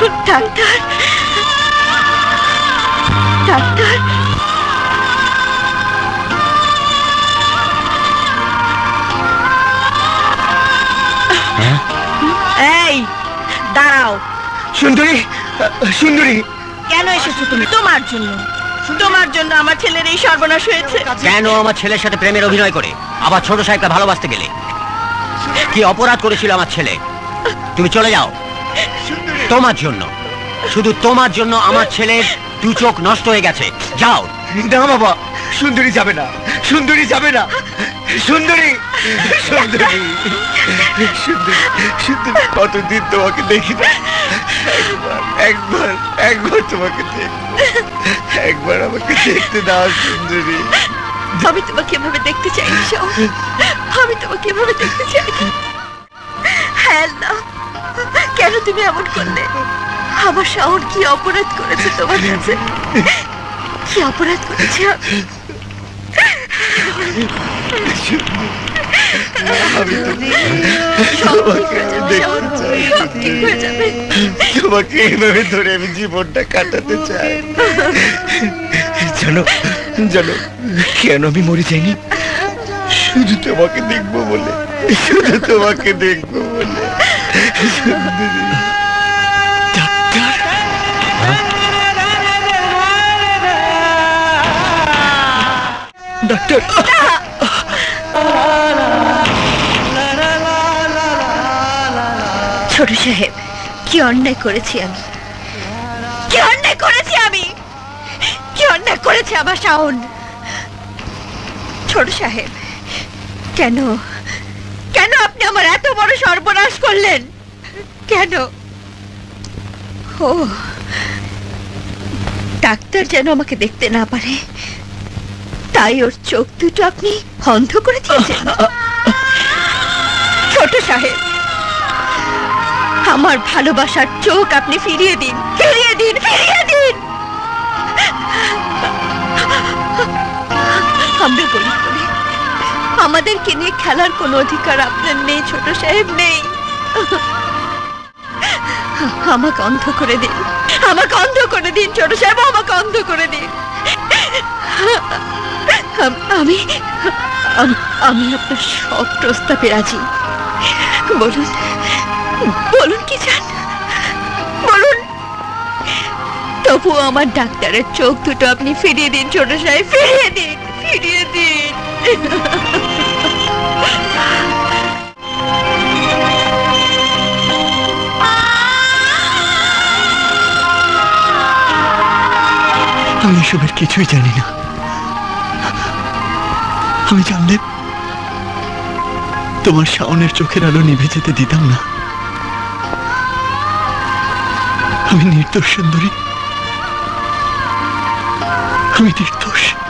Doctor doctor. এই দাঁড়াও। সুন্দরী সুন্দরী। কেন এসেছ তুমি? তোমার জন্য। তোমার জন্য আমার ছেলের এই সর্বনাশ হয়েছে। কেন আমার ছেলের সাথে প্রেমের অভিনয় করে? আবার ছোট সাহেবকে ভালোবাসতে গেলে? কি অপরাধ করেছিল আমার ছেলে? তুমি চলে যাও। তোমার জন্য। শুধু তোমার জন্য আমার ছেলের দু চোখ নষ্ট হয়ে গেছে। যাও। না বাবা সুন্দরী যাবে না। সুন্দরী যাবে না। সুন্দরী সুন্দরী সুন্দরী সুন্দরী। কতদিন তোমাকে দেখি না। একবার একবার একবার তোমাকে একবার আমাকে দেখতে দাও সুন্দরী। আমি তোমাকে এভাবে দেখতে চাই আমি তোমাকে এভাবে দেখতে চাই তুমি এমন করলে? আমার শাওন কি অপরাধ করেছে তোমার কাছে? কি অপরাধ করেছে? তোমাকে ধরে আমি জীবনটা চাই। কেন আমি শুধু তোমাকে দেখব বলে, শুধু তোমাকে দেখব বলে। ডাক্তার ছোট সাহেব, কি অন্যায় করেছি আমি? কি অন্যায় করেছি আমি? কি অন্যায় করেছে আমার শাওন? ছোট সাহেব, কেন? কেন আপনি আমার এত বড় সর্বনাশ করলেন? কেন? ও, ডাক্তার যেন আমাকে দেখতে না পারে। তাই ওর চোখ দুটো আপনি অন্ধ করে দিয়েছেন। ছোট সাহেব, আমার ভালোবাসার চোখ আপনি ফিরিয়ে দিন ফিরিয়ে দিন ফিরিয়ে দিন। আমরা বলি আমাদেরকে নিয়ে খেলার কোনো অধিকার আপনার নেই, ছোট সাহেব, নেই। আমাকে অন্ধ করে দিন। আমাকে অন্ধ করে দিন, ছোট সাহেব, আমাকে অন্ধ করে দিন। আমি আমি আপনার সব প্রস্তাবে রাজি। বলুন বলুন কি চান? বলুন। তবু আমার ডাক্তারের চোখ দুটো আপনি ফিরিয়ে দিন, ছোট সাহেব, ফিরিয়ে দিন ফিরিয়ে দিন। আমি এসবের কিছুই জানি না। আমি জানলে তোমার শাওনের চোখের আলো নিভে যেতে দিতাম না। আমি নির্দোষ, সুন্দরী। আমি নির্দোষ।